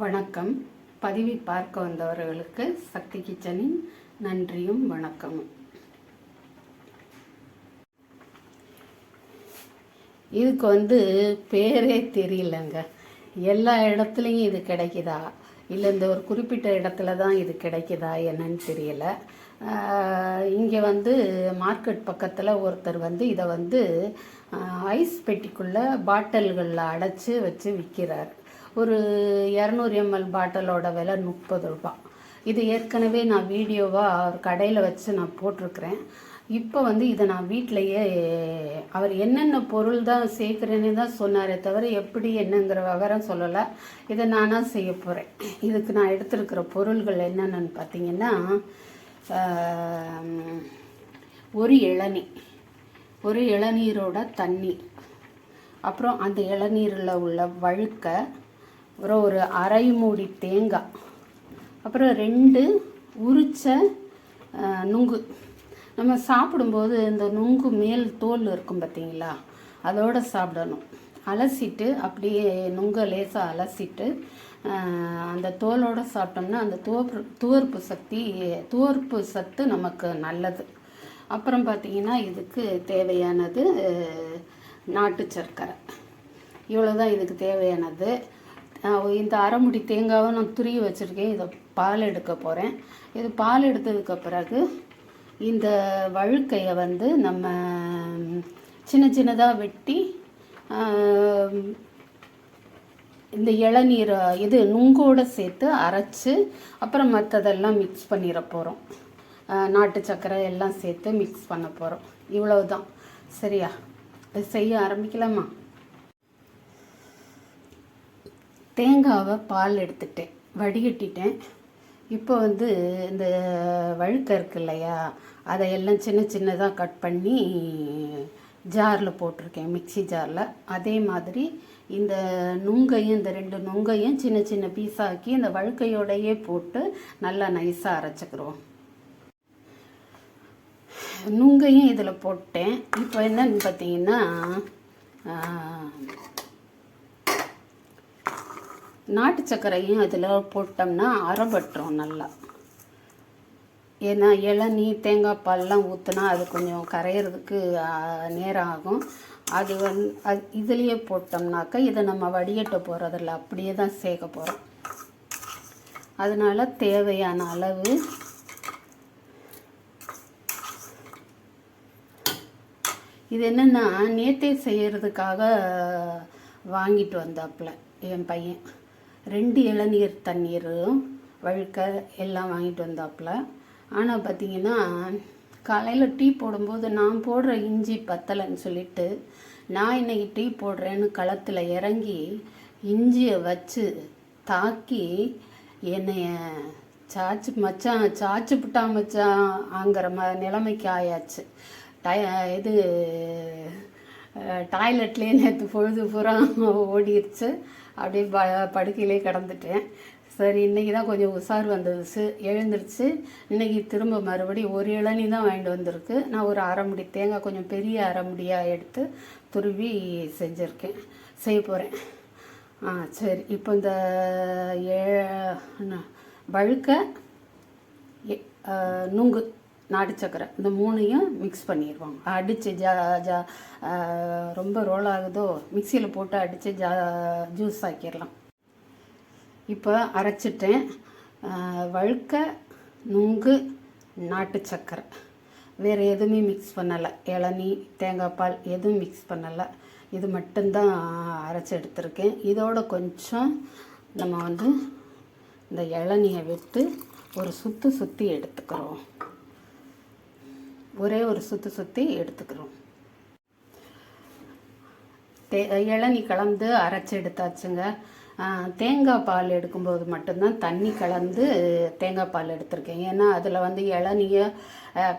வணக்கம். பதிவை பார்க்க வந்தவர்களுக்கு சக்தி கிச்சனின் நன்றியும் வணக்கமும். இதுக்கு வந்து பேரே தெரியலங்க. எல்லா இடத்துலையும் இது கிடைக்குதா? இல்லை இந்த ஒரு குறிப்பிட்ட இடத்துல தான் இது கிடைக்குதா என்னன்னு தெரியல. இங்கே வந்து மார்க்கெட் பக்கத்தில் ஒருத்தர் வந்து இதை வந்து ஐஸ் பெட்டிக்குள்ளே பாட்டில்களில் அடைச்சி வச்சு விற்கிறார் ஒரு இரநூறு எம்எல் பாட்டிலோட விலை முப்பது ரூபா இது ஏற்கனவே நான் வீடியோவாக அவர் கடையில் வச்சு நான் போட்டிருக்கிறேன். இப்போ வந்து இதை நான் வீட்டிலையே அவர் என்னென்ன பொருள் தான் சேர்க்குறேன்னு தான் சொன்னாரே தவிர எப்படி என்னங்கிற விவரம் சொல்லலை. இதை நானாக செய்ய போகிறேன் இதுக்கு நான் எடுத்திருக்கிற பொருள்கள் என்னென்னு பார்த்தீங்கன்னா ஒரு இளநீ. ஒரு இளநீரோட தண்ணி. அப்புறம் அந்த இளநீரில் உள்ள வழுக்க அப்புறம் ஒரு அரை மூடி தேங்காய். அப்புறம் ரெண்டு உரிச்ச நுங்கு. நம்ம சாப்பிடும்போது இந்த நுங்கு மேல் தோல் இருக்கும் பார்த்தீங்களா? அதோடு சாப்பிடணும். அலசிட்டு அப்படியே நுங்கை லேசாக அலசிட்டு அந்த தோலோடு சாப்பிட்டோம்னா அந்த துவப்பு துவர்ப்பு சக்தி துவர்ப்பு சத்து நமக்கு நல்லது. அப்புறம் பார்த்தீங்கன்னா இதுக்கு தேவையானது நாட்டு சர்க்கரை. இவ்வளோதான் இதுக்கு தேவையானது. இந்த அரைமுடி தேங்காவை நான் துருவி வச்சுருக்கேன். இதை பால் எடுக்க போகிறேன் இது பால் எடுத்ததுக்கு பிறகு இந்த வழுக்கையை வந்து நம்ம சின்ன சின்னதாக வெட்டி இந்த இளநீரை இது நுங்கோட சேர்த்து அரைச்சி அப்புறம் மற்றதெல்லாம் மிக்ஸ் பண்ணிட போகிறோம் நாட்டு சக்கரை எல்லாம் சேர்த்து மிக்ஸ் பண்ண போகிறோம் இவ்வளவுதான். சரியா? செய்ய ஆரம்பிக்கலாமா? தேங்காவை பால் எடுத்துட்டேன். வடிகட்டிட்டேன். இப்போ வந்து இந்த வழுக்க இருக்கு இல்லையா அதை எல்லாம் சின்ன சின்னதாக கட் பண்ணி ஜாரில் போட்டிருக்கேன் மிக்ஸி ஜாரில். அதே மாதிரி இந்த நுங்கையும் இந்த ரெண்டு நுங்கையும் சின்ன சின்ன பீஸாக்கி இந்த வழுக்கையோடையே போட்டு நல்லா நைஸாக அரைச்சிக்கிறோம். நுங்கையும் இதில் போட்டேன். இப்போ என்னன்னு பார்த்தீங்கன்னா நாட்டு சர்க்கரையும் அதில் போட்டோம்னா அரைபட்டுரும் நல்லா. ஏன்னா இளநீ தேங்காய் பால்லாம் ஊற்றினா அது கொஞ்சம் கரையிறதுக்கு நேரம் ஆகும். அது வந்து அது இதுலேயே போட்டோம்னாக்கா இதை நம்ம வடிகட்ட போகிறதில்ல அப்படியே தான் சேர்க்க போகிறோம் அதனால தேவையான அளவு இது என்னென்னா நேத்தே செய்கிறதுக்காக வாங்கிட்டு வந்தாப்புல என் பையன். ரெண்டு இளநீர் தண்ணீரும் வழுக்க எல்லாம் வாங்கிட்டு வந்தாப்புல. ஆனால் பார்த்தீங்கன்னா காலையில் டீ போடும்போது நான் போடுற இஞ்சி பத்தலைன்னு சொல்லிட்டு நான் இன்னைக்கு டீ போடுறேன்னு களத்தில் இறங்கி இஞ்சியை வச்சு தாக்கி என்னைய சாச்சு மச்சான் சாச்சு புட்டா மச்சான் ஆங்கிற ம நிலைமைக்கு ஆயாச்சு. டய இது டாய்லெட்லேயே நேற்று பொழுது பூரா ஓடிடுச்சு அப்படியே ப படுக்கையிலே கிடந்துட்டேன். சரி இன்றைக்கி தான் கொஞ்சம் உஷார் வந்தது எழுந்துருச்சு. இன்றைக்கி திரும்ப மறுபடியும் ஒரு இளநீ தான் வாங்கிட்டு வந்திருக்கு. நான் ஒரு அரை முடி தேங்காய் கொஞ்சம் பெரிய அரை முடியாக எடுத்து துருவி செஞ்சுருக்கேன். செய்ய போகிறேன் ஆ சரி. இப்போ இந்த ஏ என்ன, வழுக்க எ- நுங்கு. நாட்டு சக்கரை. இந்த மூணையும் மிக்ஸ் பண்ணிடுவாங்க அடித்து ஜா ஜா ரொம்ப ரோல் ஆகுதோ மிக்சியில் போட்டு அடித்து ஜா ஜூஸ் ஆக்கிடலாம் இப்போ அரைச்சிட்டேன். வழுக்க நுங்கு நாட்டு சக்கரை. வேறு எதுவுமே மிக்ஸ் பண்ணலை. இளநீ தேங்காய் பால் எதுவும் மிக்ஸ் பண்ணலை. இது மட்டும்தான் அரைச்சி எடுத்திருக்கேன். இதோட கொஞ்சம் நம்ம வந்து இந்த இளநியை விட்டு ஒரு சுற்று சுற்றி எடுத்துக்கிறோம். ஒரே ஒரு சுற்றி சுற்றி எடுத்துக்கிறோம் தே இளநீ கலந்து அரைச்சி எடுத்தாச்சுங்க. தேங்காய் பால் எடுக்கும்போது மட்டும்தான் தண்ணி கலந்து தேங்காய் பால் எடுத்திருக்கேன். ஏன்னா அதில் வந்து இளநியை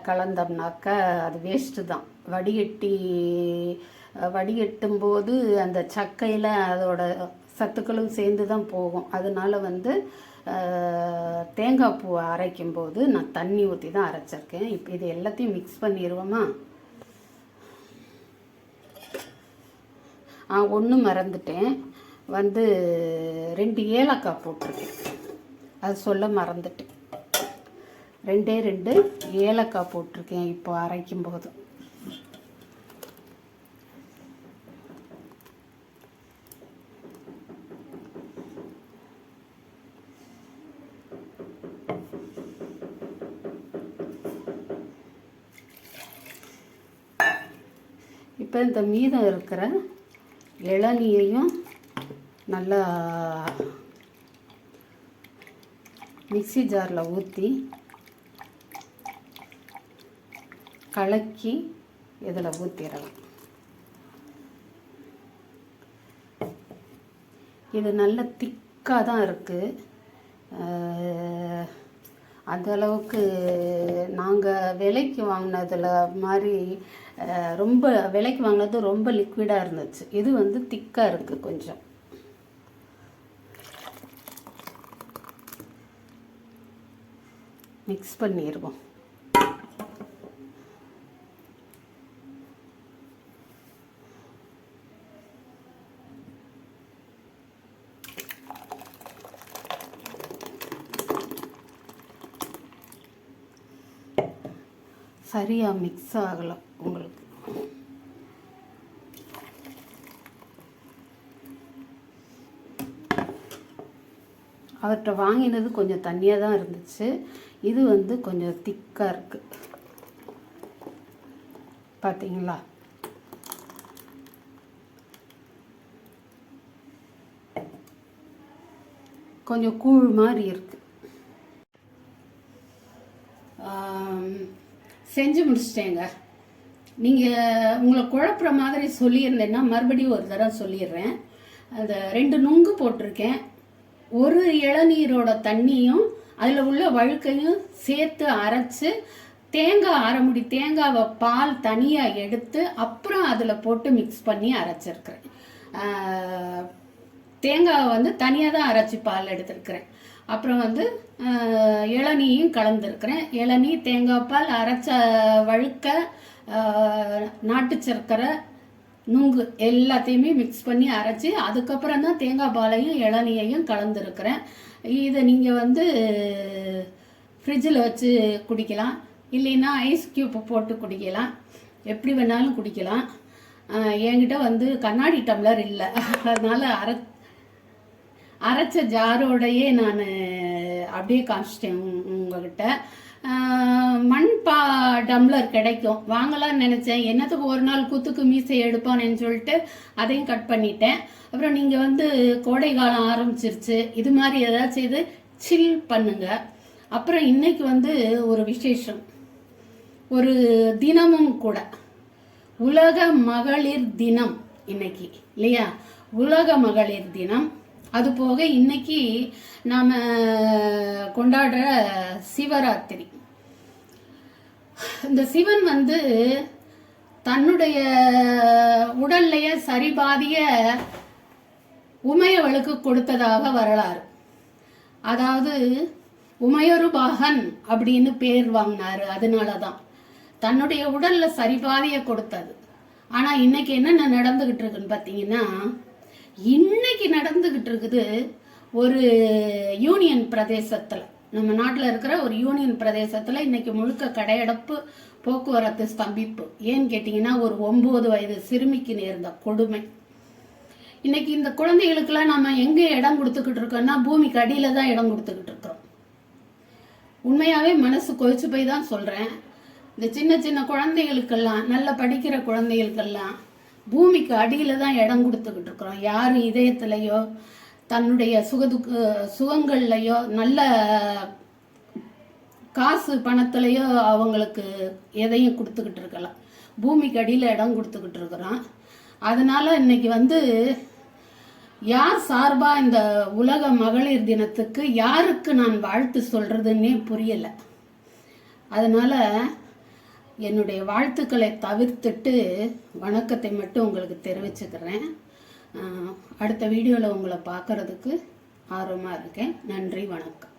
கலந்தோம்னாக்கா அது வேஸ்ட்டு தான். வடிகட்டி வடிகட்டும் போது அந்த சக்கையில் அதோட சத்துக்களும் சேர்ந்து தான் போகும். அதனால வந்து தேங்காய் பூவை அரைக்கும் போது நான் தண்ணி ஊற்றி தான் அரைச்சிருக்கேன். இப்போ இது எல்லாத்தையும் மிக்ஸ் பண்ணிடுவோமா ஆ ஒன்று மறந்துட்டேன். வந்து ரெண்டு ஏலக்காய் போட்டிருக்கேன். அது சொல்ல மறந்துட்டேன். ரெண்டே ரெண்டு ஏலக்காய் போட்டிருக்கேன் இப்போ அரைக்கும் போதும் இப்போ இந்த மீதம் இருக்கிற இளநியையும் நல்லா மிக்ஸி ஜாரில் ஊற்றி கலக்கி இதில் ஊற்றிடலாம். இது நல்ல திக்காக தான் இருக்குது. அந்த அளவுக்கு நாங்கள் விலைக்கு வாங்கினதில் மாதிரி ரொம்ப விலைக்கு வாங்கினது ரொம்ப லிக்விடாக இருந்துச்சு. இது வந்து திக்காக இருக்குது கொஞ்சம். மிக்ஸ் பண்ணிடுவோம் சரியாக மிக்ஸ் ஆகலை உங்களுக்கு. அவர்கிட்ட வாங்கினது கொஞ்சம் தண்ணியாக தான் இருந்துச்சு. இது வந்து கொஞ்சம் திக்காக இருக்குது பார்த்தீங்களா கொஞ்சம் கூழ் மாதிரி இருக்குது செஞ்சு முடிச்சிட்டேங்க. நீங்கள் உங்களை குழப்புற மாதிரி சொல்லியிருந்தேன்னா மறுபடியும் ஒரு தடவை சொல்லிடுறேன். அந்த ரெண்டு நுங்கு போட்டிருக்கேன். ஒரு இளநீரோட தண்ணியும் அதில் உள்ள வழுக்கையும் சேர்த்து அரைச்சி தேங்காய் அரைமுடி தேங்காவை பால் தனியாக எடுத்து அப்புறம் அதில் போட்டு மிக்ஸ் பண்ணி அரைச்சிருக்கிறேன். தேங்காவை வந்து தனியாக தான் அரைச்சி பால் எடுத்திருக்கிறேன். அப்புறம் வந்து ஆஹ், இளநீயும் கலந்துருக்கிறேன். இளநீ தேங்காய் பால் அரைச்ச வழுக்க நாட்டு சர்க்கரை நுங்கு எல்லாத்தையுமே மிக்ஸ் பண்ணி அரைச்சி அதுக்கப்புறம் தான் தேங்காய் பாலையும் இளநியையும் கலந்துருக்கிறேன். இதை நீங்கள் வந்து ஃப்ரிட்ஜில் வச்சு குடிக்கலாம். இல்லைன்னா ஐஸ் கியூப் போட்டு குடிக்கலாம். எப்படி வேணாலும் குடிக்கலாம். என்கிட்ட வந்து கண்ணாடி டம்ளர் இல்லை. அதனால் அரை அரைச்ச ஜாரோடையே நான் அப்படியே காமிச்சிட்டேன் உங்ககிட்ட. மண் பா டம்ளர் கிடைக்கும். வாங்கலாம்னு நினச்சேன். என்னத்துக்கு ஒரு நாள் குத்துக்கு மீசை எடுப்பானேன்னு சொல்லிட்டு அதையும் கட் பண்ணிட்டேன். அப்புறம் நீங்கள் வந்து கோடை காலம் ஆரம்பிச்சிருச்சு. இது மாதிரி ஏதாச்சும் இது சில் பண்ணுங்க. அப்புறம் இன்னைக்கு வந்து ஒரு விசேஷம். ஒரு தினமும் கூட. உலக மகளிர் தினம் இன்னைக்கு. இல்லையா? உலக மகளிர் தினம். அது போக இன்னைக்கு நாம கொண்டாடுற சிவராத்திரி. இந்த சிவன் வந்து தன்னுடைய உடல்லைய சரிபாதிய உமையவளுக்கு கொடுத்ததாக வரலாறு. அதாவது உமையொரு பாகன் அப்படின்னு பேர் வாங்கினாரு அதனால தான் தன்னுடைய உடல்ல சரிபாதிய கொடுத்தது. ஆனா இன்னைக்கு என்னென்ன நடந்துகிட்டு இருக்குன்னு பார்த்தீங்கன்னா இன்னைக்கு நடந்துகிட்டு இருக்குது ஒரு யூனியன் பிரதேசத்தில். நம்ம நாட்டில் இருக்கிற ஒரு யூனியன் பிரதேசத்தில் இன்னைக்கு முழுக்க கடையடைப்பு போக்குவரத்து ஸ்தம்பிப்பு. ஏன்னு கேட்டிங்கன்னா ஒரு ஒம்பது வயது சிறுமிக்கு நேர்ந்த கொடுமை. இன்னைக்கு இந்த குழந்தைகளுக்கெல்லாம் நம்ம எங்கே இடம் கொடுத்துக்கிட்டு இருக்கோம்னா பூமிக்கு அடியில் தான் இடம் கொடுத்துக்கிட்டு இருக்கிறோம். உண்மையாகவே மனசு கொதிச்சு போய் தான் சொல்கிறேன் இந்த சின்ன சின்ன குழந்தைகளுக்கெல்லாம் நல்லா படிக்கிற குழந்தைகளுக்கெல்லாம் பூமிக்கு அடியில் தான் இடம் கொடுத்துக்கிட்டு இருக்கிறோம். யார் இதயத்திலையோ தன்னுடைய சுகதுக்கு சுகங்கள்லையோ நல்ல காசு பணத்துலையோ அவங்களுக்கு எதையும் கொடுத்துக்கிட்டு இருக்கலாம் பூமிக்கு அடியில் இடம் கொடுத்துக்கிட்டு இருக்கிறோம் அதனால் இன்னைக்கு வந்து யார் சார்பாக இந்த உலக மகளிர் தினத்துக்கு யாருக்கு நான் வாழ்த்து சொல்கிறதுன்னே புரியலை. அதனால் என்னுடைய வாழ்த்துக்களை தவிர்த்துட்டு வணக்கத்தை மட்டும் உங்களுக்கு தெரிவிச்சுக்கிறேன். அடுத்த வீடியோவில் உங்களை பார்க்கறதுக்கு ஆர்வமாக இருக்கேன். நன்றி வணக்கம்.